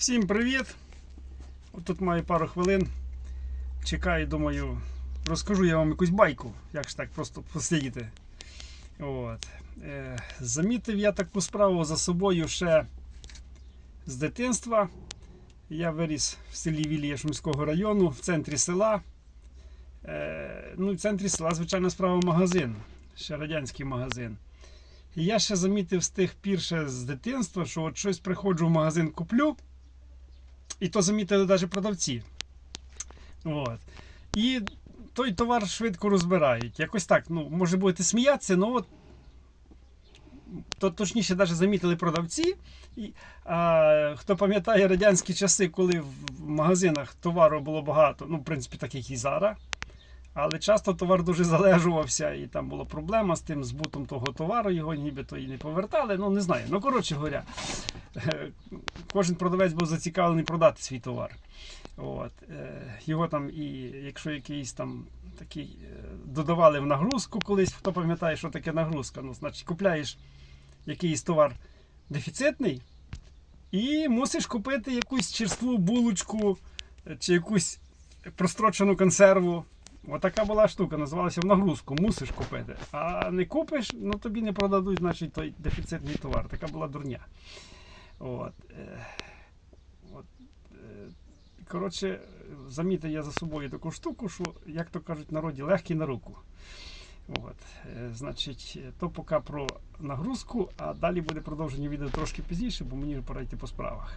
Всім привіт! Тут маю пару хвилин. Чекаю, думаю, розкажу я вам якусь байку, як ж так просто посидіти. От. Е, замітив я таку справу за собою ще з дитинства. Я виріс в селі Вілія району, в центрі села. Е, ну, в центрі села, звичайно, справа магазин, ще радянський магазин. І я ще замітив з тих пір ще з дитинства, що от щось приходжу в магазин, куплю, і то замітили навіть продавці. От. І той товар швидко розбирають. Якось так, ну, може будете сміятися, але от. То точніше, навіть замітили продавці. І, а, хто пам'ятає радянські часи, коли в магазинах товару було багато, ну, в принципі, так як і зараз. Але часто товар дуже залежувався, і там була проблема з тим збутом того товару, його нібито і не повертали. Ну, не знаю. Ну, коротше говоря, кожен продавець був зацікавлений продати свій товар. От. е, Його там і якщо якийсь там такий е, додавали в нагрузку колись, хто пам'ятає, що таке нагрузка, ну, значить, купляєш якийсь товар дефіцитний і мусиш купити якусь черству булочку е, чи якусь прострочену консерву. Отака була штука, називалася в нагрузку, мусиш купити. А не купиш, ну тобі не продадуть, значить, той дефіцитний товар. Така була дурня. От. е, От. е, Коротше, замітив я за собою таку штуку, що, як то кажуть народі, легкий на руку. От. е, Значить, то поки про нагрузку, а далі буде продовження відео трошки пізніше, бо мені пора йти по справах.